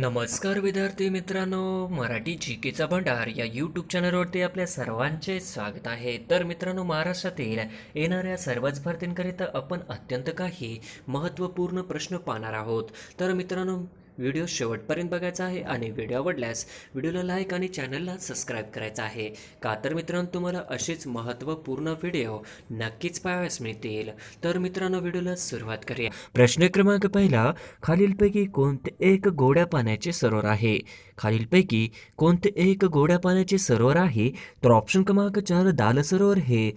नमस्कार विद्यार्थी मित्रांनो मराठी जी केचा भंडार या यूट्यूब चॅनलवरती आपल्या सर्वांचे स्वागत आहे. तर मित्रांनो महाराष्ट्रातील येणाऱ्या सर्वच भरतींकरिता आपण अत्यंत काही महत्त्वपूर्ण प्रश्न पाहणार आहोत. तर मित्रांनो व्हिडिओ शेवटपर्यंत बघायचा आहे आणि व्हिडिओ आवडल्यास व्हिडिओला लाईक आणि चॅनलला सबस्क्राईब करायचा आहे. का तर मित्रांनो तुम्हाला असेच महत्त्वपूर्ण व्हिडिओ नक्कीच पाहाव्यास मिळतील. तर मित्रांनो व्हिडिओला सुरुवात करूया. प्रश्न क्रमांक पहिला खालीलपैकी कोणते एक गोड्या पाण्याचे सरोवर आहे? खालीलपैकी कोणते एक गोड्या पाण्याचे सरोवर आहे? तर ऑप्शन क्रमांक चार दाल सरोवर हे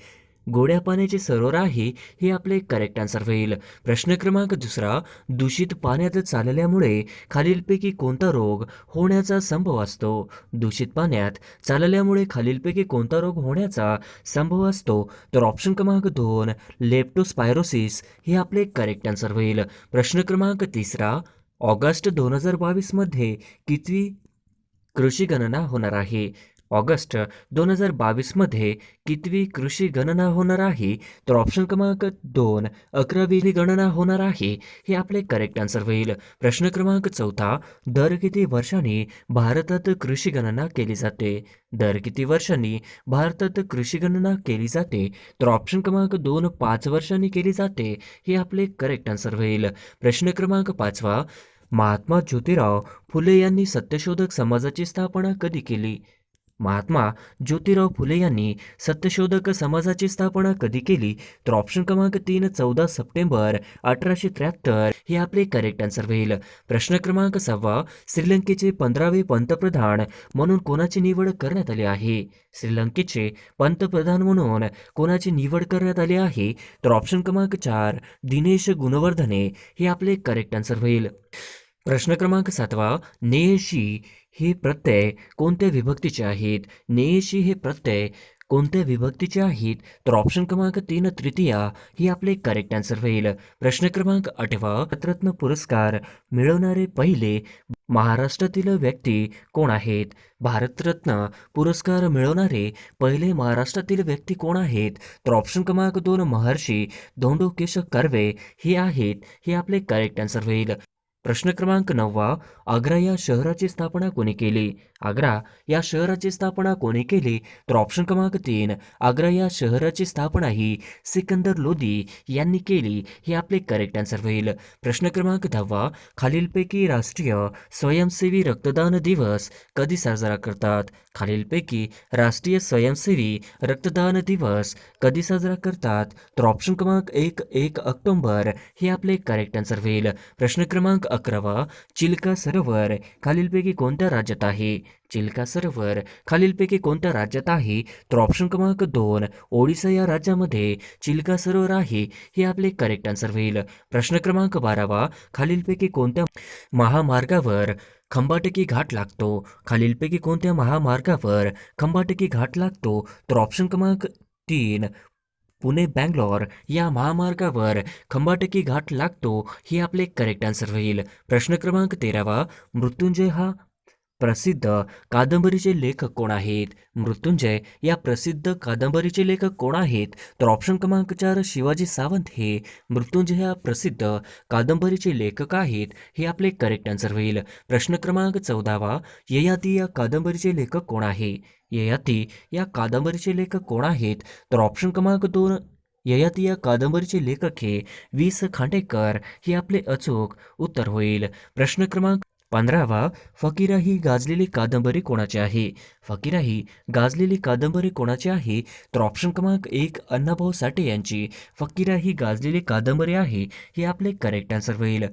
गोड्या पाण्याचे सरोवर आहे हे आपले करेक्ट आन्सर होईल. प्रश्न क्रमांक दुसरा दूषित पाण्यात चालल्यामुळे खालीलपैकी कोणता रोग होण्याचा संभव असतो? दूषित पाण्यात चालल्यामुळे खालीलपैकी कोणता रोग होण्याचा संभव असतो? तर ऑप्शन क्रमांक दोन लेप्टोस्पायरोसिस हे आपले करेक्ट आन्सर होईल. प्रश्न क्रमांक तिसरा ऑगस्ट दोन हजार बावीसमध्ये किती कृषी गणना होणार आहे? ऑगस्ट दोन हजार बावीसमध्ये कितवी कृषी गणना होणार आहे? तर ऑप्शन क्रमांक दोन अकरावी गणना होणार आहे हे आपले करेक्ट आन्सर होईल. प्रश्न क्रमांक चौथा दर किती वर्षांनी भारतात कृषी गणना केली जाते? दर किती वर्षांनी भारतात कृषी गणना केली जाते? तर ऑप्शन क्रमांक दोन पाच वर्षांनी केली जाते हे आपले करेक्ट आन्सर होईल. प्रश्न क्रमांक पाचवा महात्मा ज्योतिराव फुले यांनी सत्यशोधक समाजाची स्थापना कधी केली? महात्मा ज्योतिराव फुले यांनी सत्यशोधक समाजाची स्थापना कधी केली? तर ऑप्शन क्रमांक तीन चौदा सप्टेंबर अठराशे त्र्याहत्तर. हे आपले करेक्ट आन्सर होईल. प्रश्न क्रमांक सहावा श्रीलंकेचे पंधरावे पंतप्रधान म्हणून कोणाची निवड करण्यात आली आहे? श्रीलंकेचे पंतप्रधान म्हणून कोणाची निवड करण्यात आली आहे? तर ऑप्शन क्रमांक चार दिनेश गुणवर्धने. हे आपले करेक्ट आन्सर होईल. प्रश्न क्रमांक सातवा नेयशी हे प्रत्यय कोणत्या विभक्तीचे आहेत? नेयशी हे प्रत्यय कोणत्या विभक्तीचे आहेत? तर ऑप्शन क्रमांक तीन तृतीया ही आपले करेक्ट आन्सर होईल. प्रश्न क्रमांक आठवा रत्न पुरस्कार मिळवणारे पहिले महाराष्ट्रातील व्यक्ती कोण आहेत? भारतरत्न पुरस्कार मिळवणारे पहिले महाराष्ट्रातील व्यक्ती कोण आहेत? तर ऑप्शन क्रमांक दोन महर्षी धोंडो केशव कर्वे हे आहेत हे आपले करेक्ट आन्सर होईल. प्रश्न क्रमांक नववा आग्रा या शहराची स्थापना कोणी केली? आग्रा या शहराची स्थापना कोणी केली? तर ऑप्शन क्रमांक तीन आग्रा या शहराची स्थापना ही सिकंदर लोधी यांनी केली हे आपले करेक्ट आन्सर होईल. प्रश्न क्रमांक दहावा खालीलपैकी राष्ट्रीय स्वयंसेवी रक्तदान दिवस कधी साजरा करतात? खालीलपैकी राष्ट्रीय स्वयंसेवी रक्तदान दिवस कधी साजरा करतात? तर ऑप्शन क्रमांक एक एक ऑक्टोंबर हे आपले करेक्ट आन्सर होईल. प्रश्न क्रमांक अकरावा चिल्का सरोवर खालीलपैकी कोणत्या राज्यात आहे? चिल्का सरोवर खालीलपैकी कोणत्या राज्यात आहे? तर ऑप्शन क्रमांक दोन ओडिसा या राज्यामध्ये चिल्का सरोवर आहे हे आपले करेक्ट आन्सर होईल. प्रश्न क्रमांक बारावा खालीलपैकी कोणत्या महामार्गावर खंबाटकी घाट लागतो? खालीलपैकी कोणत्या महामार्गावर खंबाटकी घाट लागतो? तर ऑप्शन क्रमांक तीन पुणे बँगलोर या महामार्गावर खंबाटकी घाट लागतो हे आपले करेक्ट आन्सर होईल. प्रश्न क्रमांक तेरावा मृत्युंजय हा प्रसिद्ध कादंबरीचे लेखक कोण आहेत? मृत्युंजय या प्रसिद्ध कादंबरीचे लेखक कोण आहेत? तर ऑप्शन क्रमांक चार शिवाजी सावंत हे. मृत्युंजय या प्रसिद्ध कादंबरीचे लेखक आहेत. हे आपले करेक्ट आन्सर होईल. प्रश्न क्रमांक चौदावा ययाती या कादंबरीचे लेखक कोण आहे? ययाती या कादंबरीचे लेखक कोण आहेत? तर ऑप्शन क्रमांक दोन ययाती या कादंबरीचे लेखक हे. वी स खांडेकर हे आपले अचूक उत्तर होईल. प्रश्न क्रमांक पंधरावा फकीरा ही गाजलेली कादंबरी कोणाची आहे? फकीरा ही गाजलेली कादंबरी कोणाची आहे? तर ऑप्शन क्रमांक एक अण्णाभाऊ साठे यांची. फकीरा ही गाजलेली कादंबरी आहे हे आपले करेक्ट आन्सर होईल.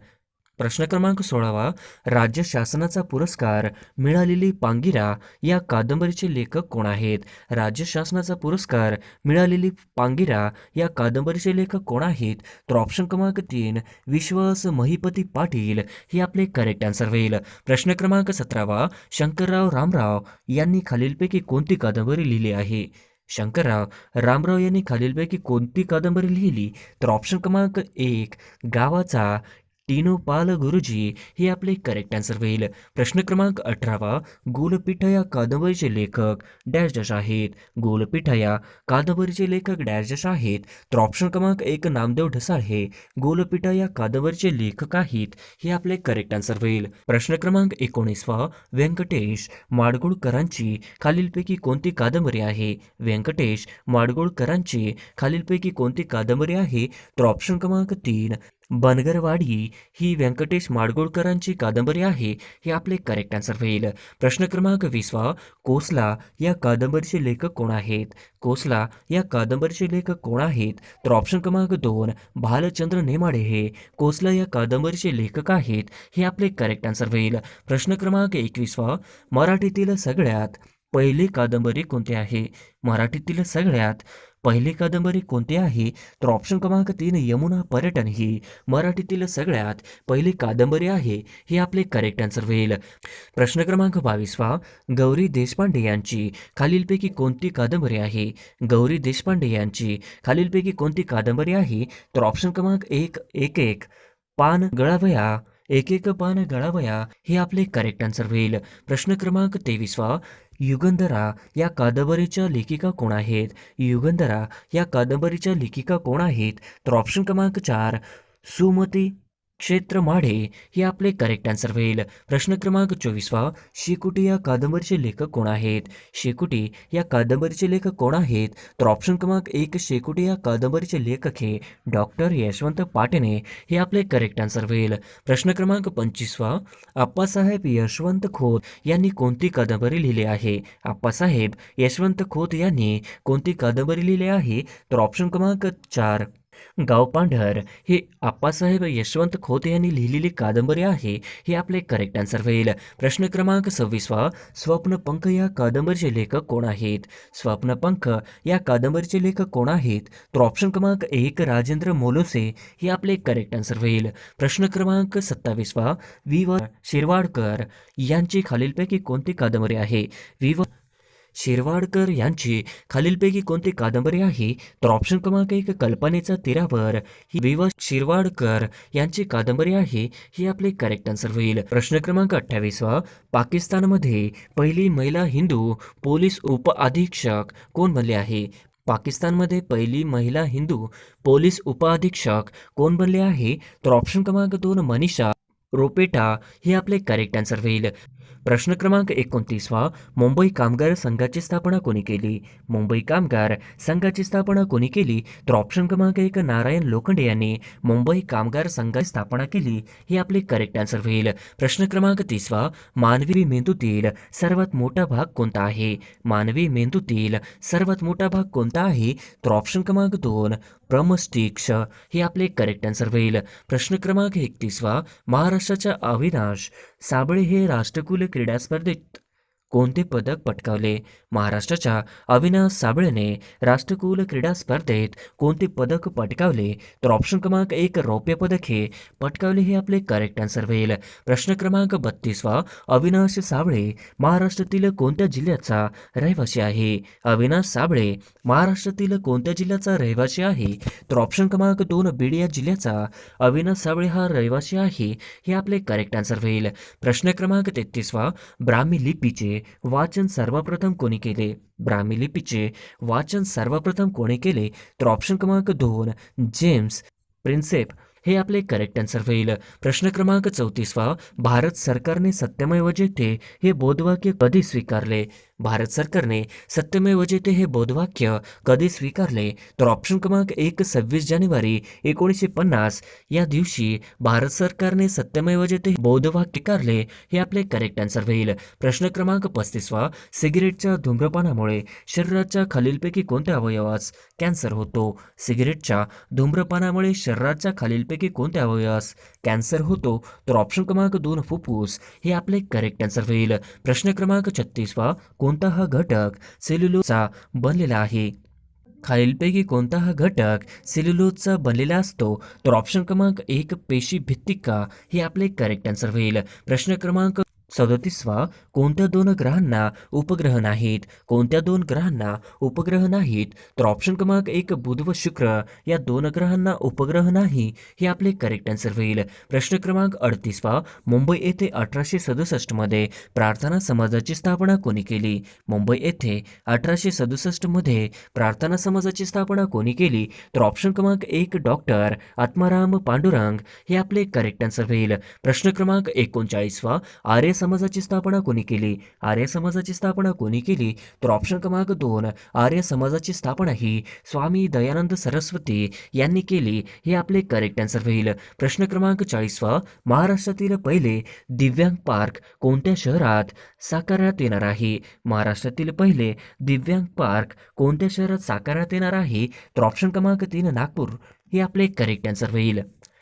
प्रश्न क्रमांक सोळावा राज्य शासनाचा पुरस्कार मिळालेली पांगिरा या कादंबरीचे लेखक कोण आहेत? राज्य शासनाचा पुरस्कार मिळालेली पांगिरा या कादंबरीचे लेखक कोण आहेत? तर ऑप्शन क्रमांक तीन विश्वास महिपती पाटील हे आपले करेक्ट आन्सर होईल. प्रश्न क्रमांक सतरावा शंकरराव रामराव यांनी खालीलपैकी कोणती कादंबरी लिहिली आहे? शंकरराव रामराव यांनी खालीलपैकी कोणती कादंबरी लिहिली? तर ऑप्शन क्रमांक एक गावाचा टीनो पाल गुरुजी हे आपले करेक्ट आन्सर होईल. प्रश्न क्रमांक अठरावा गोलपीठ या कादंबरीचे लेखक डॅश डॅश आहेत. गोलपीठ या कादंबरीचे लेखक डॅश डॅश आहेत. तर ऑप्शन क्रमांक एक नामदेव ढसाळ हे गोलपीठ या कादंबरीचे लेखक आहेत. हे आपले करेक्ट आन्सर होईल. प्रश्न क्रमांक एकोणीसवा व्यंकटेश माडगुळकरांची खालीलपैकी कोणती कादंबरी आहे? व्यंकटेश माडगुळकरांची खालीलपैकी कोणती कादंबरी आहे? तर ऑप्शन क्रमांक तीन बनगरवाडी ही व्यंकटेश माडगुळकरांची कादंबरी आहे हे आपले करेक्ट आन्सर होईल. प्रश्न क्रमांक वीसवा कोसला या कादंबरीचे लेखक कोण आहेत? कोसला या कादंबरीचे लेखक कोण आहेत? तर ऑप्शन क्रमांक दोन भालचंद्र नेमाडे हे. कोसला या कादंबरीचे लेखक आहेत हे आपले करेक्ट आन्सर होईल. प्रश्न क्रमांक एकवीसवा मराठीतील सगळ्यात पहिली कादंबरी कोणती आहे? मराठीतील सगळ्यात पहिली कादंबरी कोणती आहे? तर ऑप्शन क्रमांक तीन यमुना पर्यटन ही. मराठीतील सगळ्यात पहिली कादंबरी आहे हे आपले करेक्ट आन्सर होईल. प्रश्न क्रमांक बावीसवा गौरी देशपांडे यांची खालीलपैकी कोणती कादंबरी आहे? गौरी देशपांडे यांची खालीलपैकी कोणती कादंबरी आहे? तर ऑप्शन क्रमांक एक एक एक पान गळावया एक एक पान गळावया हे आपले करेक्ट आन्सर होईल. प्रश्न क्रमांक तेवीसवा युगंधरा या कादंबरीच्या लेखिका कोण आहेत? युगंधरा या कादंबरीच्या लेखिका कोण आहेत? तर ऑप्शन क्रमांक चार सुमती क्षेत्र माढे हे आपले करेक्ट आन्सर होईल. प्रश्न क्रमांक चोवीसवा शेकुटी या कादंबरीचे लेखक कोण आहेत? शेकुटी या कादंबरीचे लेखक कोण आहेत? तर ऑप्शन क्रमांक एक शेकुटी या कादंबरीचे लेखक हे डॉक्टर यशवंत पाटणे हे आपले करेक्ट आन्सर होईल. प्रश्न क्रमांक पंचवीसवा आप्पासाहेब यशवंत खोत यांनी कोणती कादंबरी लिहिली आहे? आप्पासाहेब यशवंत खोत यांनी कोणती कादंबरी लिहिली आहे? तर ऑप्शन क्रमांक चार गावपांढर हे आप्पासाहेब यशवंत खोत यांनी लिहिलेली कादंबरी आहे हे आपले करेक्ट आन्सर होईल. प्रश्न क्रमांक सव्वीसवा स्वप्नपंख या कादंबरीचे लेखक कोण आहेत? स्वप्नपंख या कादंबरीचे लेखक कोण आहेत? तर ऑप्शन क्रमांक एक राजेंद्र मोलोसे हे आपले करेक्ट आन्सर होईल. प्रश्न क्रमांक सत्तावीसवा वि व शिरवाडकर यांची खालीलपैकी कोणती कादंबरी आहे? वि व शिरवाडकर यांची खालीलपैकी कोणती कादंबरी आहे? तर ऑप्शन क्रमांक एक कल्पनेचा तीरावर. ही विवा शिरवाडकर यांची कादंबरी आहे ही आपले करेक्ट आन्सर होईल. प्रश्न क्रमांक अठ्ठावीसवा. पाकिस्तानमध्ये पहिली महिला हिंदू पोलीस उप अधीक्षक कोण बनले आहे? पाकिस्तानमध्ये पहिली महिला हिंदू पोलीस उपअधीक्षक कोण बनले आहे? तर ऑप्शन क्रमांक दोन मनीषा रोपेटा हे आपले करेक्ट आन्सर होईल. प्रश्न क्रमांक एकोणतीसवा मुंबई कामगार संघाची स्थापना कोणी केली? मुंबई कामगार संघाची स्थापना कोणी केली? तर ऑप्शन क्रमांक एक नारायण लोखंडे यांनी मुंबई कामगार संघाची स्थापना केली हे आपले करेक्ट आन्सर होईल. प्रश्न क्रमांक तीसवा मानवी मेंदूतील सर्वात मोठा भाग कोणता आहे? मानवी मेंदूतील सर्वात मोठा भाग कोणता आहे? तर ऑप्शन क्रमांक दोन प्रमस्टिक्स हे आपले करेक्ट आन्सर होईल. प्रश्न क्रमांक एकतीसवा महाराष्ट्राच्या अविनाश. साबळे हे राष्ट्रकुल क्रीडा स्पर्धेत कोणते पदक पटकावले? महाराष्ट्राच्या अविनाश साबळेने राष्ट्रकुल क्रीडा स्पर्धेत कोणते पदक पटकावले? तर ऑप्शन क्रमांक एक रौप्य पदक हे पटकावले हे आपले करेक्ट आन्सर होईल. प्रश्न क्रमांक बत्तीसवा अविनाश साबळे महाराष्ट्रातील कोणत्या जिल्ह्याचा रहिवासी आहे? अविनाश साबळे महाराष्ट्रातील कोणत्या जिल्ह्याचा रहिवासी आहे? तर ऑप्शन क्रमांक दोन बीड या जिल्ह्याचा अविनाश साबळे हा रहिवासी आहे हे आपले करेक्ट आन्सर होईल. प्रश्न क्रमांक तेहतीसवा ब्राह्मी लिपीचे वाचन सर्वप्रथम कोणी केले? ब्राह्मी लिपीचे वाचन सर्वप्रथम कोणी केले? तर ऑप्शन क्रमांक दोन जेम्स प्रिन्सेप. हे आपले करेक्ट आन्सर होईल. प्रश्न क्रमांक चौतीसवा भारत सरकारने सत्यमेव जयते हे बोधवाक्य कधी स्वीकारले? भारत सरकारने सत्यमेव जयते हे बोधवाक्य कधी स्वीकारले तर ऑप्शन क्रमांक एक सव्वीस जानेवारी एकोणीसशे पन्नास. या दिवशी भारत सरकारने सत्यमेव जयते हे बोधवाक्य स्वीकारले हे आपले करेक्ट आन्सर होईल. प्रश्न क्रमांक पस्तीसवा सिगरेटच्या धूम्रपानामुळे शरीराच्या खालीलपैकी कोणत्या अवयवास कॅन्सर होतो? सिगरेटच्या धूम्रपानामुळे शरीराच्या खालीलपैकी कोणत्या अवयवास कॅन्सर होतो? तर ऑप्शन क्रमांक दोन फुफ्फुस हे आपले करेक्ट आन्सर होईल. प्रश्न क्रमांक छत्तीसवा कोण कोणता हा घटक सेल्युलोजचा बनलेला आहे. खालीलपैकी कोणता हा घटक सेल्युलोजचा बनलेला असतो तर ऑप्शन क्रमांक एक पेशी भित्तिका हे आपले करेक्ट आन्सर होईल. प्रश्न क्रमांक सदतीसवा कोणत्या दोन ग्रहांना उपग्रह नाहीत कोणत्या दोन ग्रहांना उपग्रह नाहीत? तर ऑप्शन क्रमांक एक बुध व शुक्र. या दोन ग्रहांना उपग्रह नाही हे आपले करेक्ट आन्सर होईल. प्रश्न क्रमांक अडतीसवा मुंबई येथे अठराशे सदुसष्टमध्ये प्रार्थना समाजाची स्थापना कोणी केली? मुंबई येथे अठराशे सदुसष्टमध्ये प्रार्थना समाजाची स्थापना कोणी केली? तर ऑप्शन क्रमांक एक डॉक्टर आत्माराम पांडुरंग हे आपले करेक्ट आन्सर होईल. प्रश्न क्रमांक एकोणचाळीसवा आर्य समाजाची स्थापना कोणी केली? आर्य समाजाची स्थापना कोणी केली? तर ऑप्शन क्रमांक दोन आर्य समाजाची स्थापना ही स्वामी दयानंद सरस्वती यांनी केली. हे आपले करेक्ट आन्सर होईल. प्रश्न क्रमांक चाळीसवा महाराष्ट्रातील पहिले दिव्यांग पार्क कोणत्या शहरात साकारण्यात येणार आहे? महाराष्ट्रातील पहिले दिव्यांग पार्क कोणत्या शहरात साकारण्यात येणार आहे? तर ऑप्शन क्रमांक तीन नागपूर. हे आपले करेक्ट आन्सर होईल.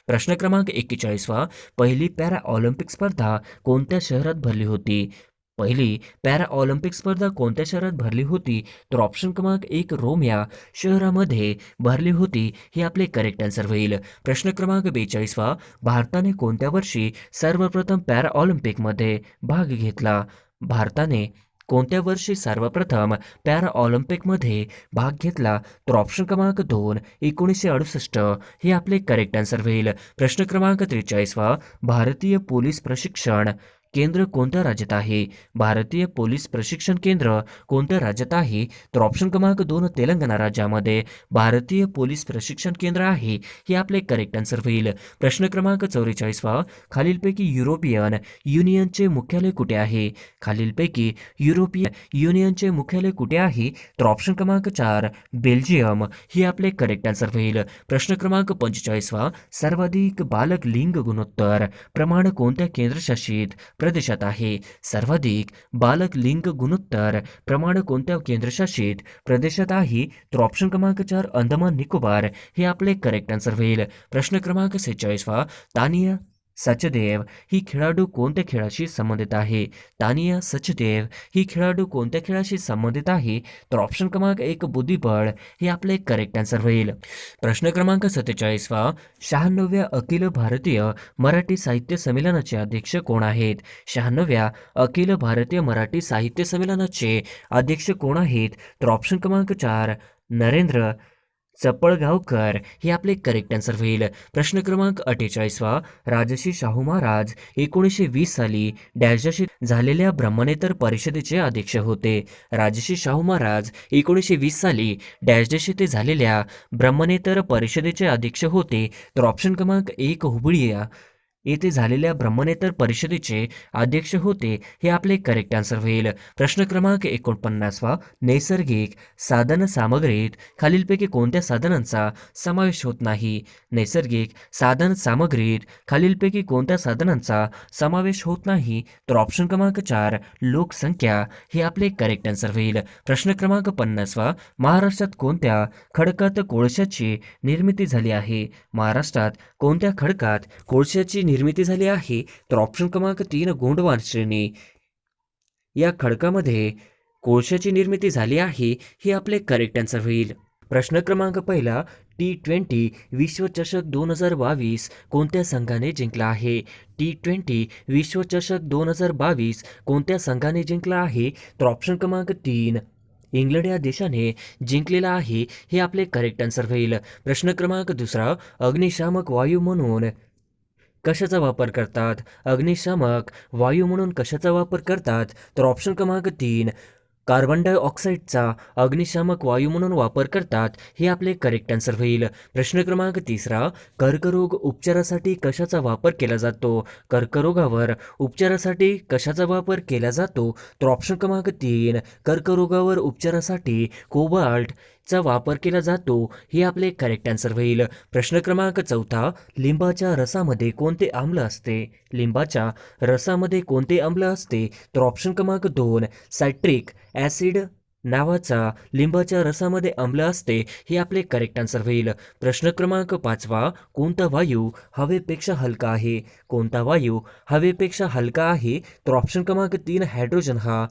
प्रश्न क्रमांक एक्केचाळीसवा पहिली पॅरा ऑलिम्पिक स्पर्धा कोणत्या शहरात भरली होती? पहिली पॅरा ऑलिम्पिक स्पर्धा कोणत्या शहरात भरली होती? तर ऑप्शन क्रमांक एक रोम या शहरामध्ये भरली होती हे आपले करेक्ट आन्सर होईल. प्रश्न क्रमांक बेचाळीसवा भारताने कोणत्या वर्षी सर्वप्रथम पॅरा ऑलिम्पिकमध्ये भाग घेतला? भारताने कोणत्या वर्षी सर्वप्रथम पॅरा ऑलिम्पिकमध्ये भाग घेतला? तर ऑप्शन क्रमांक दोन एकोणीसशे अडुसष्ट. हे आपले करेक्ट आन्सर होईल. प्रश्न क्रमांक त्रेचाळीसवा भारतीय पोलीस प्रशिक्षण. केंद्र कोणत्या राज्यात आहे? भारतीय पोलीस प्रशिक्षण केंद्र कोणत्या राज्यात आहे? तर ऑप्शन क्रमांक दोन तेलंगणा राज्यामध्ये भारतीय पोलीस प्रशिक्षण केंद्र आहे हे आपले करेक्ट आन्सर होईल. प्रश्न क्रमांक चौवेचाळीसवा खालीलपैकी युरोपियन युनियनचे मुख्यालय कुठे आहे? खालीलपैकी युरोपियन युनियनचे मुख्यालय कुठे आहे? तर ऑप्शन क्रमांक चार बेल्जियम हे आपले करेक्ट आन्सर होईल. प्रश्न क्रमांक पंचेचाळीसवा सर्वाधिक बालक लिंग गुणोत्तर प्रमाण कोणत्या केंद्रशासित प्रदेशात आहे. सर्वाधिक बालक लिंग गुणोत्तर प्रमाण कोणत्या केंद्रशासित प्रदेशात आहे? तर ऑप्शन क्रमांक चार अंदमान निकोबार. हे आपले करेक्ट आन्सर होईल. प्रश्न क्रमांक सेहेचाळीसवा तानिया सचदेव ही खेळाडू कोणत्या खेळाशी संबंधित आहे? तानिया सचदेव ही खेळाडू कोणत्या खेळाशी संबंधित आहे? तर ऑप्शन क्रमांक एक बुद्धिबळ हे आपले करेक्ट आन्सर होईल. प्रश्न क्रमांक सत्तेचाळीसवा शहाण्णव्या अखिल भारतीय मराठी साहित्य संमेलनाचे अध्यक्ष कोण आहेत? शहाण्णव्या अखिल भारतीय मराठी साहित्य संमेलनाचे अध्यक्ष कोण आहेत? तर ऑप्शन क्रमांक चार नरेंद्र चपळगावकर हे आपले करेक्ट आन्सर होईल. प्रश्न क्रमांक अठ्ठेचाळीसवा राजश्री शाहू महाराज एकोणीसशे वीस साली डॅशशी झालेल्या ब्रह्मनेतर परिषदेचे अध्यक्ष होते. राजश्री शाहू महाराज एकोणीसशे वीस साली डॅश येथे झालेल्या ब्रह्मनेतर परिषदेचे अध्यक्ष होते. तर ऑप्शन क्रमांक एक हुबळी येथे झालेल्या ब्रह्मनेतर परिषदेचे अध्यक्ष होते हे आपले करेक्ट आन्सर होईल. प्रश्न क्रमांक एकोणपन्नासवा नैसर्गिक साधन सामग्रीत खालीलपैकी कोणत्या साधनांचा समावेश होत नाही? नैसर्गिक साधन सामग्रीत खालीलपैकी कोणत्या साधनांचा समावेश होत नाही? तर ऑप्शन क्रमांक चार लोकसंख्या हे आपले करेक्ट आन्सर होईल. प्रश्न क्रमांक पन्नासवा महाराष्ट्रात कोणत्या खडकात कोळशाची निर्मिती झाली आहे? महाराष्ट्रात कोणत्या खडकात कोळशाची निर्मिती झाली आहे तर ऑप्शन क्रमांक तीन गोंडवान श्रेणी या खडकामध्ये कोळशाची निर्मिती झाली आहे हे आपले करेक्ट आन्सर होईल. प्रश्न क्रमांक पहिला टी ट्वेंटी विश्वचषक दोन हजार बावीस कोणत्या संघाने जिंकला आहे? टी ट्वेंटी विश्वचषक दोन हजार बावीस कोणत्या संघाने जिंकला आहे? तर ऑप्शन क्रमांक तीन इंग्लंड या देशाने जिंकलेला आहे हे आपले करेक्ट आन्सर होईल. प्रश्न क्रमांक दुसरा अग्निशामक वायू म्हणून कशाचा वापर करतात? अग्निशामक वायू म्हणून कशाचा वापर करतात? तर ऑप्शन क्रमांक तीन कार्बन डायऑक्साईडचा अग्निशामक वायू म्हणून वापर करतात हे आपले करेक्ट आन्सर होईल. प्रश्न क्रमांक तिसरा कर्करोग उपचारासाठी कशाचा वापर केला जातो? कर्करोगावर उपचारासाठी कशाचा वापर केला जातो? तर ऑप्शन क्रमांक तीन कर्करोगावर उपचारासाठी कोबाल्ट चा वापर केला जातो हे आपले करेक्ट आन्सर होईल. प्रश्न क्रमांक चौथा लिंबाच्या रसामध्ये कोणते आम्ल असते? लिंबाच्या रसामध्ये कोणते आम्ल असते? तर ऑप्शन क्रमांक दोन सायट्रिक ॲसिड नावाचा लिंबाच्या रसामध्ये आम्ल असते हे आपले करेक्ट आन्सर होईल. प्रश्न क्रमांक पाचवा कोणता वायू हवेपेक्षा हलका आहे? कोणता वायू हवेपेक्षा हलका आहे? तर ऑप्शन क्रमांक तीन हायड्रोजन हा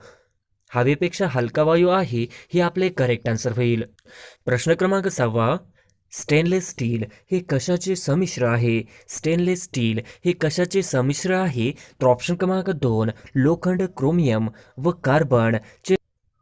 हवेपेक्षा हलका वायू आहे हे आपले करेक्ट आन्सर होईल. प्रश्न क्रमांक सहावा. स्टेनलेस स्टील हे कशाचे संमिश्र आहे? स्टेनलेस स्टील हे कशाचे संमिश्र आहे? तर ऑप्शन क्रमांक दोन लोखंड क्रोमियम व कार्बनचे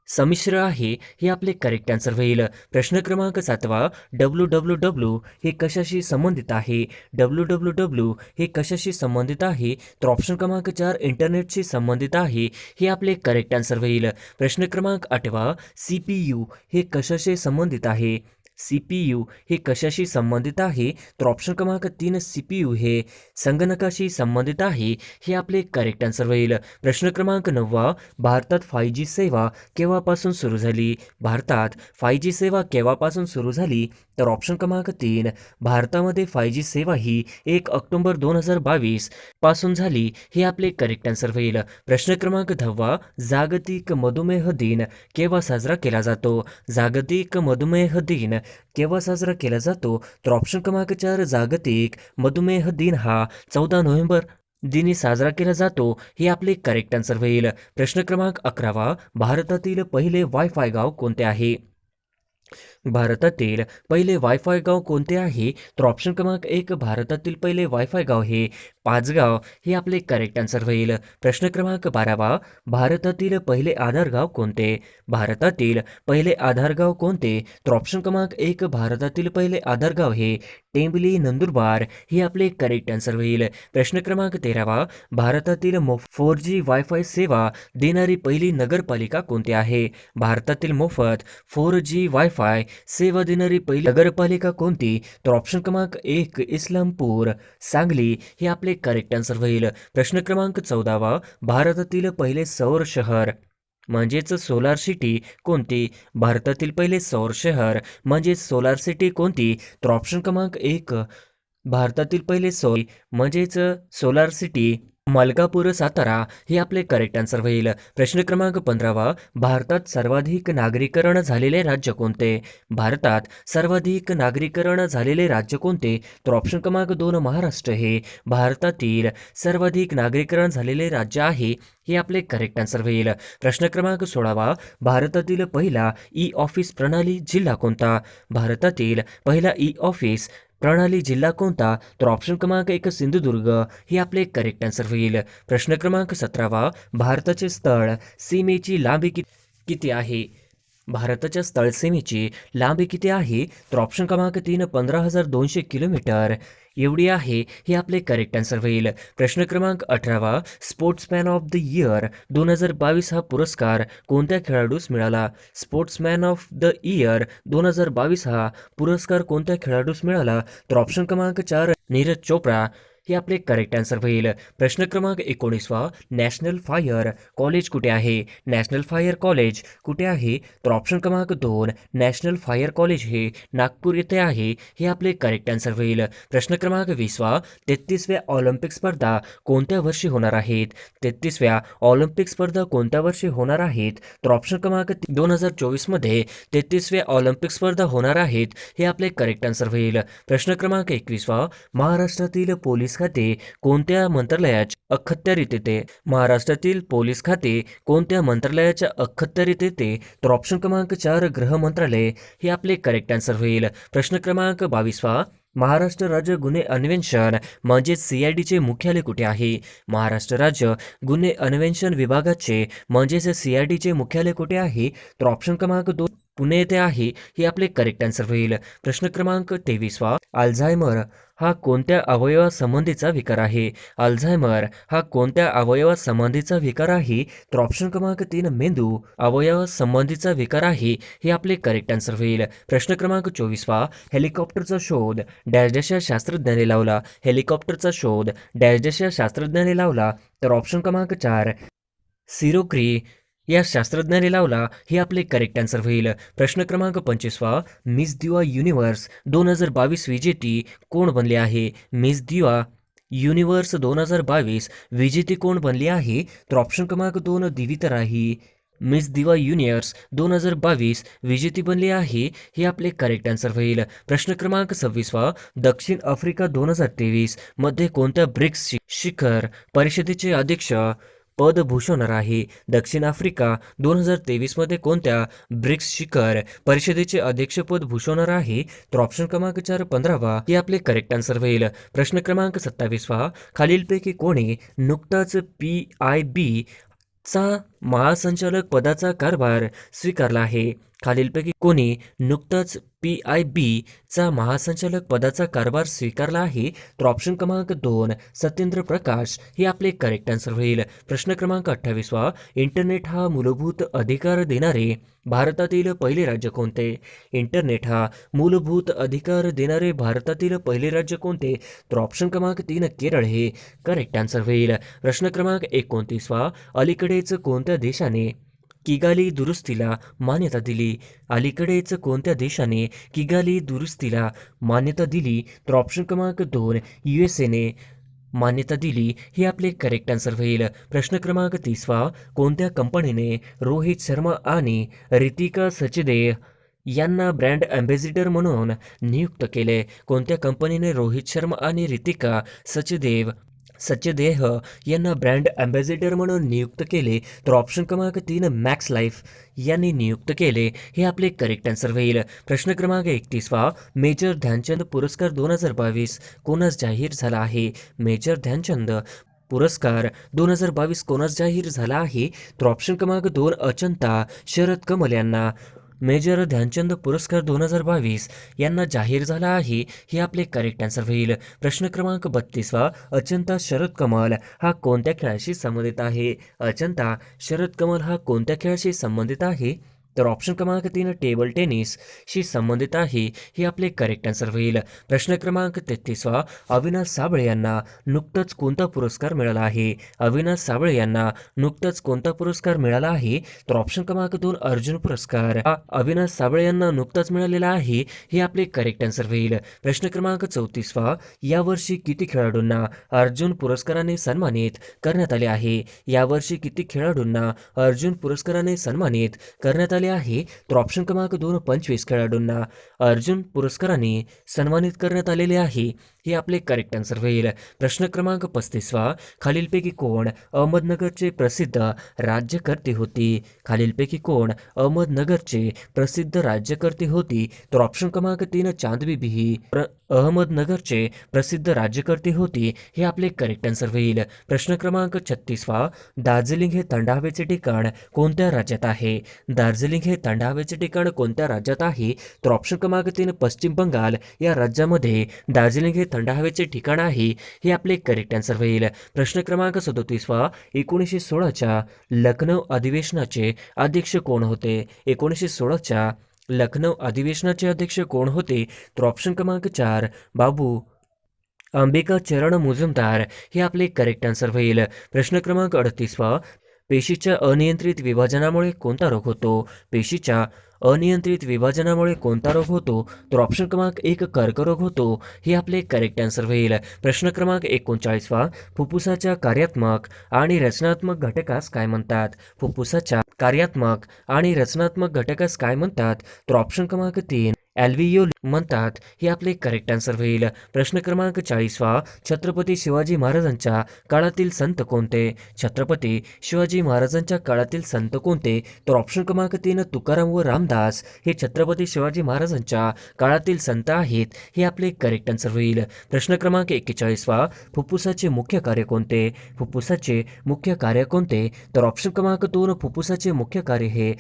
संमिश्र आहे हे आपले करेक्ट आन्सर होईल. प्रश्न क्रमांक सातवा डब्ल्यू डब्ल्यू डब्ल्यू हे कशाशी संबंधित आहे? डब्ल्यू डब्ल्यू डब्ल्यू हे कशाशी संबंधित आहे? तर ऑप्शन क्रमांक चार इंटरनेटशी संबंधित आहे हे आपले करेक्ट आन्सर होईल. प्रश्न क्रमांक आठवा सी पी यू हे कशाशी संबंधित आहे? सी पी यू हे कशाशी संबंधित आहे? तर ऑप्शन क्रमांक तीन सी पी यू हे संगणकाशी संबंधित आहे हे आपले करेक्ट आन्सर होईल. प्रश्न क्रमांक नववा भारतात फाय जी सेवा केव्हापासून सुरू झाली? भारतात फाय जी सेवा केव्हापासून सुरू झाली? तर ऑप्शन क्रमांक तीन भारतामध्ये फाय जी सेवा ही एक ऑक्टोंबर दोन हजार बावीसपासून झाली हे आपले करेक्ट आन्सर होईल. प्रश्न क्रमांक दहावा जागतिक मधुमेह दिन केव्हा साजरा केला जातो? जागतिक मधुमेह दिन केव्हा साजरा केला जातो? तर ऑप्शन क्रमांक चार जागतिक मधुमेह दिन हा चौदा नोव्हेंबर दिनी साजरा केला जातो. हे आपले करेक्ट आन्सर होईल. प्रश्न क्रमांक अकरावा भारतातील पहिले वायफाय गाव कोणते आहे? भारतातील पहिले वायफाय गाव कोणते आहे? तर ऑप्शन क्रमांक एक भारतातील पहिले वायफाय गाव हे पाचगाव हे आपले करेक्ट आन्सर होईल. प्रश्न क्रमांक बारावा भारतातील पहिले आधार गाव कोणते? भारतातील पहिले आधार गाव कोणते? तर ऑप्शन क्रमांक एक भारतातील पहिले आधार गाव हे टेंबली नंदुरबार हे आपले करेक्ट आन्सर होईल. प्रश्न क्रमांक तेरावा भारतातील मोफ फोर जी वायफाय सेवा देणारी पहिली नगरपालिका कोणती आहे? भारतातील मोफत फोर जी वायफाय सेवा देणारी पहिली नगरपालिका कोणती? तर ऑप्शन क्रमांक एक इस्लामपूर. सांगली हे आपले करेक्ट आन्सर होईल. प्रश्न क्रमांक चौदावा भारतातील पहिले सौर शहर. म्हणजेच सोलार सिटी कोणती? भारतातील पहिले सौर शहर. म्हणजेच सोलार सिटी कोणती? तर ऑप्शन क्रमांक एक भारतातील पहिले सौर म्हणजेच सोलार सिटी. मलकापूर सातारा हे आपले करेक्ट आन्सर होईल. प्रश्न क्रमांक पंधरावा भारतात सर्वाधिक नागरीकरण झालेले राज्य कोणते? भारतात सर्वाधिक नागरीकरण झालेले राज्य कोणते? तर ऑप्शन क्रमांक दोन महाराष्ट्र हे भारतातील सर्वाधिक नागरीकरण झालेले राज्य आहे हे आपले करेक्ट आन्सर होईल. प्रश्न क्रमांक सोळावा भारतातील पहिला ई ऑफिस प्रणाली जिल्हा कोणता? भारतातील पहिला ई ऑफिस प्रणाली जिल्हा कोणता? तर ऑप्शन क्रमांक एक सिंधुदुर्ग. हे आपले करेक्ट आन्सर होईल. प्रश्न क्रमांक सतरावा भारताचे स्थळ सीमेची लांबी कि किती आहे? भारताच्या स्थळसीमेची लांबी किती आहे? तर ऑप्शन क्रमांक तीन पंधरा हजार दोनशे किलोमीटर. एवढी आहे हे आपले करेक्ट आन्सर होईल. प्रश्न क्रमांक अठरावा स्पोर्ट्समॅन ऑफ द इयर दोन हजार बावीस हा पुरस्कार कोणत्या खेळाडूस मिळाला? स्पोर्ट्समॅन ऑफ द इयर दोन हजार बावीस हा पुरस्कार कोणत्या खेळाडूस मिळाला? तर ऑप्शन क्रमांक चार नीरज चोप्रा. हे आपले करेक्ट आन्सर होईल. प्रश्न क्रमांक एकोणीसवा नॅशनल फायर कॉलेज कुठे आहे? नॅशनल फायर कॉलेज कुठे आहे? तर ऑप्शन क्रमांक दोन नॅशनल फायर कॉलेज हे नागपूर येथे आहे. हे आपले करेक्ट आन्सर होईल. प्रश्न क्रमांक वीसवा तेहतीसव्या ऑलिम्पिक स्पर्धा कोणत्या वर्षी होणार आहेत? तेहतीसव्या ऑलिम्पिक स्पर्धा कोणत्या वर्षी होणार आहेत? तर ऑप्शन क्रमांक दोन हजार चोवीसमध्ये तेहतीसव्या ऑलिम्पिक स्पर्धा होणार आहेत. हे आपले करेक्ट आन्सर होईल. प्रश्न क्रमांक एकवीसवा महाराष्ट्रातील पोलीस खाते कोणत्या मंत्रालयाच्या अखत्यारीत येते महाराष्ट्रातील पोलीस खाते कोणत्या मंत्रालयाच्या अखत्यारीत येते तर ऑप्शन क्रमांक चार गृह मंत्रालय. हे आपले करेक्ट आन्सर होईल. प्रश्न क्रमांक बावीसवा महाराष्ट्र राज्य गुन्हे अन्वेषण म्हणजेच सी आय डीचे मुख्यालय कुठे आहे? महाराष्ट्र राज्य गुन्हे अन्वेषण विभागाचे म्हणजेच सी आय डीचे मुख्यालय कुठे आहे? तर ऑप्शन क्रमांक दोन पुणे येथे आहे हे आपले करेक्ट आन्सर होईल. प्रश्न क्रमांक तेवीसवा अल्झायमर हा कोणत्या अवयवासंबंधीचा विकार आहे? अल्झायमर हा कोणत्या अवयवासंबंधीचा विकार आहे? तर ऑप्शन क्रमांक तीन मेंदू अवयवासंबंधीचा विकार आहे हे आपले करेक्ट आन्सर होईल. प्रश्न क्रमांक चोवीसवा हेलिकॉप्टरचा शोध. डॅश डॅश या शास्त्रज्ञाने लावला. हेलिकॉप्टरचा शोध. डॅश डॅश या शास्त्रज्ञाने लावला. तर ऑप्शन क्रमांक चार सिरोक्री या शास्त्रज्ञाने लावला हे आपले करेक्ट आन्सर होईल. प्रश्न क्रमांक पंचवीसवा मिस दिवा युनिव्हर्स दोन हजार बावीस विजेती कोण बनले आहे? मिस दिवा युनिव्हर्स दोन हजार बावीस विजेती कोण बनली आहे? तर ऑप्शन क्रमांक दोन दिवित राही. मिस दिवा युनियर्स दोन हजार बावीस विजेती बनली आहे हे आपले करेक्ट आन्सर होईल. प्रश्न क्रमांक सव्वीसवा दक्षिण आफ्रिका दोन हजार तेवीसमध्ये कोणत्या ब्रिक्स शि- शिखर परिषदेचे अध्यक्ष पद भूषवणार आहे दक्षिण आफ्रिका दोन हजार तेवीसमध्ये कोणत्या ब्रिक्स शिखर परिषदेचे अध्यक्षपद भूषवणार आहे तर ऑप्शन क्रमांक चार पंधरावा हे आपले करेक्ट आन्सर होईल. प्रश्न क्रमांक सत्तावीसवा खालीलपैकी कोणी नुकताच पी आय बी चा महासंचालक पदाचा कारभार स्वीकारला आहे? खालीलपैकी कोणी नुकताच पी आय बीचा महासंचालक पदाचा कारभार स्वीकारला आहे. तर ऑप्शन क्रमांक दोन सत्येंद्र प्रकाश हे आपले करेक्ट आन्सर होईल. प्रश्न क्रमांक अठ्ठावीसवा इंटरनेट हा मूलभूत अधिकार देणारे भारतातील पहिले राज्य कोणते? इंटरनेट हा मूलभूत अधिकार देणारे भारतातील पहिले राज्य कोणते? तर ऑप्शन क्रमांक तीन केरळ हे करेक्ट आन्सर होईल. प्रश्न क्रमांक एकोणतीसवा अलीकडेच कोणत्या देशाने किगाली दुरुस्तीला मान्यता दिली. अलीकडेच कोणत्या देशाने किगाली दुरुस्तीला मान्यता दिली? तर ऑप्शन क्रमांक दोन यू एस एने मान्यता दिली. हे आपले करेक्ट आन्सर होईल. प्रश्न क्रमांक तीसवा कोणत्या कंपनीने रोहित शर्मा आणि रितिका सचदेव यांना ब्रँड अँबॅसिडर म्हणून नियुक्त केले? कोणत्या कंपनीने रोहित शर्मा आणि रितिका सचदेव सचदेह यांना ब्रँड अँबॅसिडर म्हणून नियुक्त केले तर ऑप्शन क्रमांक तीन मॅक्स लाईफ यांनी नियुक्त केले. हे आपले करेक्ट आन्सर होईल. प्रश्न क्रमांक एकतीसवा मेजर ध्यानचंद पुरस्कार दोन हजार बावीस कोणास जाहीर झाला आहे? मेजर ध्यानचंद पुरस्कार दोन हजार बावीस कोणास जाहीर झाला आहे? तर ऑप्शन क्रमांक दोन अचंता शरद कमल यांना. मेजर ध्यानचंद पुरस्कार दोन हजार बावीस यांना जाहीर झाला आहे. हे आपले करेक्ट आन्सर होईल. प्रश्न क्रमांक बत्तीसवा अचंता शरद कमल. हा कोणत्या खेळाशी संबंधित आहे? अचंता शरद कमल हा कोणत्या खेळाशी संबंधित आहे? तर ऑप्शन क्रमांक तीन टेबल टेनिसशी संबंधित आहे हे आपले करेक्ट आन्सर होईल. प्रश्न क्रमांक तेहतीसवा अविनाश साबळे यांना नुकताच कोणता पुरस्कार मिळाला आहे? अविनाश साबळे यांना नुकताच कोणता पुरस्कार मिळाला आहे? तर ऑप्शन क्रमांक दोन अर्जुन पुरस्कार. हा अविनाश साबळे यांना नुकताच मिळालेला आहे हे आपले करेक्ट आन्सर होईल. प्रश्न क्रमांक चौतीसवा यावर्षी किती खेळाडूंना अर्जुन पुरस्काराने सन्मानित करण्यात आले आहे? यावर्षी किती खेळाडूंना अर्जुन पुरस्काराने सन्मानित करण्यात आले आहे तर ऑप्शन क्रमांक दोन पंचवीस खेळाडूंना अर्जुन पुरस्काराने सन्मानित करण्यात आलेले आहे. हे आपले करेक्ट आन्सर होईल. प्रश्न क्रमांक पस्तीसवा खालीलपैकी कोण अहमदनगरचे प्रसिद्ध राज्यकर्ते होते? खालीलपैकी कोण अहमदनगरचे प्रसिद्ध राज्यकर्ते होती? तर ऑप्शन क्रमांक तीन चांदबी बिही प्र अहमदनगरचे प्रसिद्ध राज्यकर्ते होते. हे आपले करेक्ट आन्सर होईल. प्रश्न क्रमांक छत्तीसवा दार्जिलिंग हे थंड हवेचे ठिकाण कोणत्या राज्यात आहे? दार्जिलिंग हे थंड हवेचे ठिकाण कोणत्या राज्यात आहे तर ऑप्शन क्रमांक तीन पश्चिम बंगाल या राज्यामध्ये दार्जिलिंग हे थंड हवेचे ठिकाण आहे हे आपले करेक्ट आन्सर होईल. प्रश्न क्रमांक सदोतीसवा एकोणीसशे सोळाच्या लखनौ अधिवेशनाचे अध्यक्ष कोण होते? एकोणीसशे सोळाच्या लखनौ अधिवेशनाचे अध्यक्ष कोण होते? तर ऑप्शन क्रमांक चार बाबू अंबिका चरण मुजुमदार हे आपले करेक्ट आन्सर होईल. प्रश्न क्रमांक अडतीसवा पेशीच्या अनियंत्रित विभाजनामुळे कोणता रोग होतो? पेशीच्या अनियंत्रित विभाजनामुळे कोणता रोग होतो? तर ऑप्शन क्रमांक एक कर्करोग होतो. हे आपले करेक्ट आन्सर होईल. प्रश्न क्रमांक एकोणचाळीसवा फुफ्फुसाच्या कार्यात्मक आणि रचनात्मक घटकास काय म्हणतात? फुफ्फुसाच्या कार्यात्मक आणि रचनात्मक घटकास काय म्हणतात? तर ऑप्शन क्रमांक तीन ॲल्विओल म्हणतात हे आपले करेक्ट आन्सर होईल. प्रश्न क्रमांक चाळीसवा छत्रपती शिवाजी महाराजांच्या काळातील संत कोणते? छत्रपती शिवाजी महाराजांच्या काळातील संत कोणते? तर ऑप्शन क्रमांक तीन तुकाराम व रामदास. हे छत्रपती शिवाजी महाराजांच्या काळातील संत आहेत. हे आपले करेक्ट आन्सर होईल. प्रश्न क्रमांक एक्केचाळीसवा फुफ्फुसाचे मुख्य कार्य कोणते? फुफ्फुसाचे मुख्य कार्य कोणते? तर ऑप्शन क्रमांक दोन फुफ्फुसाचे मुख्य कार्य हे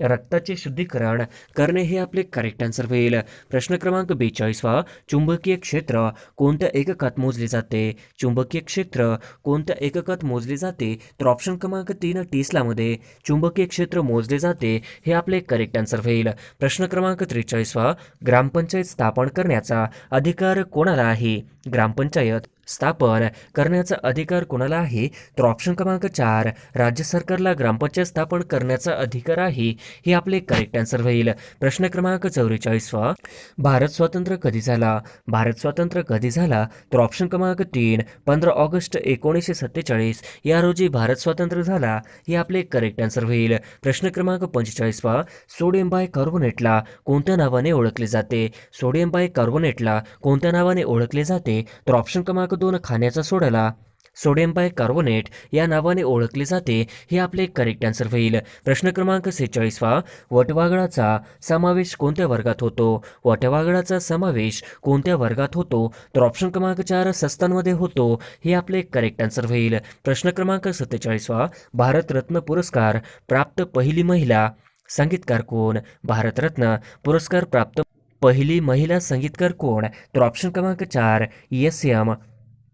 रक्ताचे शुद्धीकरण करणे हे आपले करेक्ट आन्सर होईल. प्रश्न क्रमांक बेचाळीसवा चुंबकीय क्षेत्र कोणत्या एककात मोजले जाते? चुंबकीय क्षेत्र कोणत्या एककात मोजले जाते? तर ऑप्शन क्रमांक तीन टेस्लामध्ये चुंबकीय क्षेत्र मोजले जाते हे आपले करेक्ट आन्सर होईल. प्रश्न क्रमांक त्रेचाळीसवा ग्रामपंचायत स्थापन करण्याचा अधिकार कोणाला आहे? ग्रामपंचायत स्थापन करण्याचा अधिकार कोणाला आहे तर ऑप्शन क्रमांक चार राज्य सरकारला ग्रामपंचायत स्थापन करण्याचा अधिकार आहे हे आपले करेक्ट आन्सर होईल. प्रश्न क्रमांक चौवेचाळीसवा भारत स्वातंत्र्य कधी झाला? भारत स्वातंत्र्य कधी झाला? तर ऑप्शन क्रमांक तीन पंधरा ऑगस्ट एकोणीसशे सत्तेचाळीस या रोजी भारत स्वातंत्र्य झाला हे आपले करेक्ट आन्सर होईल. प्रश्न क्रमांक पंचेचाळीसवा सोडियम बाय कार्बोनेटला कोणत्या नावाने ओळखले जाते? सोडियम बाय कार्बोनेटला कोणत्या नावाने ओळखले जाते? तर ऑप्शन क्रमांक दोन खाण्याचा सोडाला सोडियम बायकार्बोनेट या नावाने ओळखले जाते हे आपले करेक्ट आन्सर होईल. प्रश्न क्रमांक सेहेचाळीसवा वटवागळाचा समावेश कोणत्या वर्गात होतो? वटवागळाचा समावेश कोणत्या वर्गात होतो? तर ऑप्शन क्रमांक चार सस्तांमध्ये होतो हे आपले करेक्ट आन्सर होईल. प्रश्न क्रमांक सत्तेचाळीसवा भारतरत्न पुरस्कार प्राप्त पहिली महिला संगीतकार कोण? भारतरत्न पुरस्कार प्राप्त पहिली महिला संगीतकार कोण? तर ऑप्शन क्रमांक चार एस एम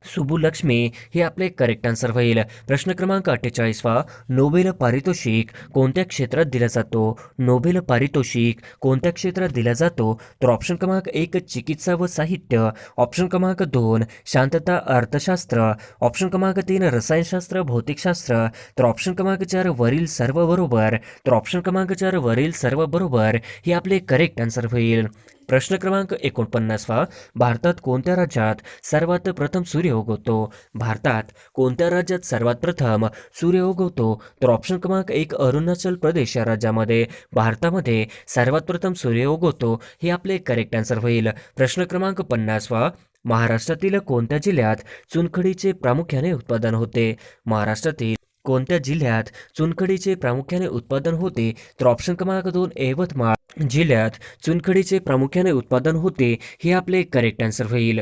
सुबुलक्ष्मी हे आपले करेक्ट आन्सर होईल. प्रश्न क्रमांक अठ्ठेचाळीसवा नोबेल पारितोषिक कोणत्या क्षेत्रात दिला जातो? नोबेल पारितोषिक कोणत्या क्षेत्रात दिला जातो? तर ऑप्शन क्रमांक एक चिकित्सा व साहित्य. ऑप्शन क्रमांक दोन शांतता अर्थशास्त्र. ऑप्शन क्रमांक तीन रसायनशास्त्र भौतिकशास्त्र. तर ऑप्शन क्रमांक चार वरील सर्व बरोबर. तर ऑप्शन क्रमांक चार वरील सर्व बरोबर. हे आपले करेक्ट आन्सर होईल. प्रश्न क्रमांक एकोणपन्नासवा भारतात कोणत्या राज्यात सर्वात प्रथम सूर्य उगवतो? भारतात कोणत्या राज्यात सर्वात प्रथम सूर्य उगवतो? तर ऑप्शन क्रमांक एक अरुणाचल प्रदेश या राज्यामध्ये भारतामध्ये सर्वात प्रथम सूर्य उगवतो हे आपले करेक्ट आन्सर होईल. प्रश्न क्रमांक पन्नासवा महाराष्ट्रातील कोणत्या जिल्ह्यात चुनखडीचे प्रामुख्याने उत्पादन होते? महाराष्ट्रातील कोणत्या जिल्ह्यात चुनखडीचे प्रामुख्याने उत्पादन होते? तर ऑप्शन क्रमांक दोन यवतमाळ. जिल्ह्यात चुनखडीचे प्रामुख्याने उत्पादन होते हे आपले करेक्ट आन्सर होईल.